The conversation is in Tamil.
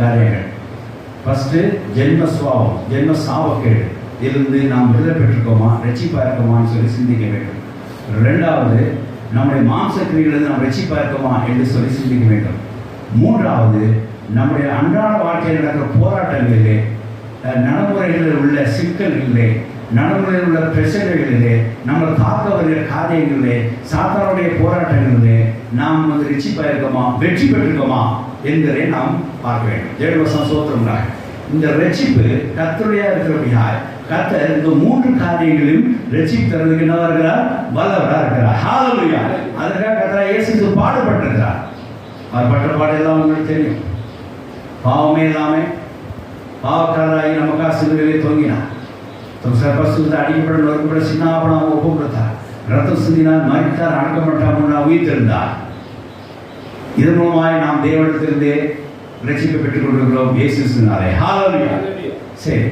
காரியங்கள். ஃபஸ்ட்டு ஜென்ம சுவாவம் ஜென்ம சாபக்கேடு. இருந்து நாம் விடுதலை பெற்றிருக்கோமா ரட்சிப்பா இருக்கோமான்னு சொல்லி சிந்திக்க வேண்டும். ரெண்டாவது நம்முடைய மாம்சக்கிரியிலிருந்து நாம் ரட்சிப்பா இருக்கோமா என்று சொல்லி சிந்திக்க வேண்டும். மூன்றாவது நம்முடைய அன்றாட வாழ்க்கையில் நடக்கிற போராட்டங்களிலே நடைமுறைகளில் உள்ள சிக்கல்களிலே நடைமுறையில் உள்ள பிரச்சனைகளிலே நம்மளை வருகிற காரியங்களிலே சாத்தானுடைய போராட்டங்களிலே நாம் வந்து ரட்சிப்பா இருக்கோமா வெற்றி பெற்றிருக்கோமா? என்பதை நாம் பார்க்க வேண்டும். ஏழு வருஷம் சோத்திரம்னாக. இந்த ரட்சிப்பு கத்தருடையா இருக்கிறபடியால் கத்தர் இந்த மூன்று காரியங்களையும் ரட்சித்தறதுக்கு என்னவா இருக்கிறார் வல்லவரா இருக்கிறார். ஹalleluya அதற்காக கத்தரா இயேசு பாடுபட்டிருக்கிறார். அவர் பட்ட பாடெல்லாம் உங்களுக்கு தெரியும். பாவமே இல்லாமல் பாவக்காரராகி நமக்காக சிலுவையிலே தொங்கினார். பசுத்த அடிக்கப்பட நொறுக்கப்பட சின்னாபனம் ஒப்பு ரத்தம் சிந்தினார் மறித்தார் அடக்கப்பட்டார் உயிர்த்தெழுந்தார். இதன் மூலமாய் நாம் தேவனிடத்திலிருந்தே ரட்சிப்பு பெற்றுக் கொண்டிருக்கிறோம் இயேசு கிறிஸ்துவினாலே. ஹalleluya சரி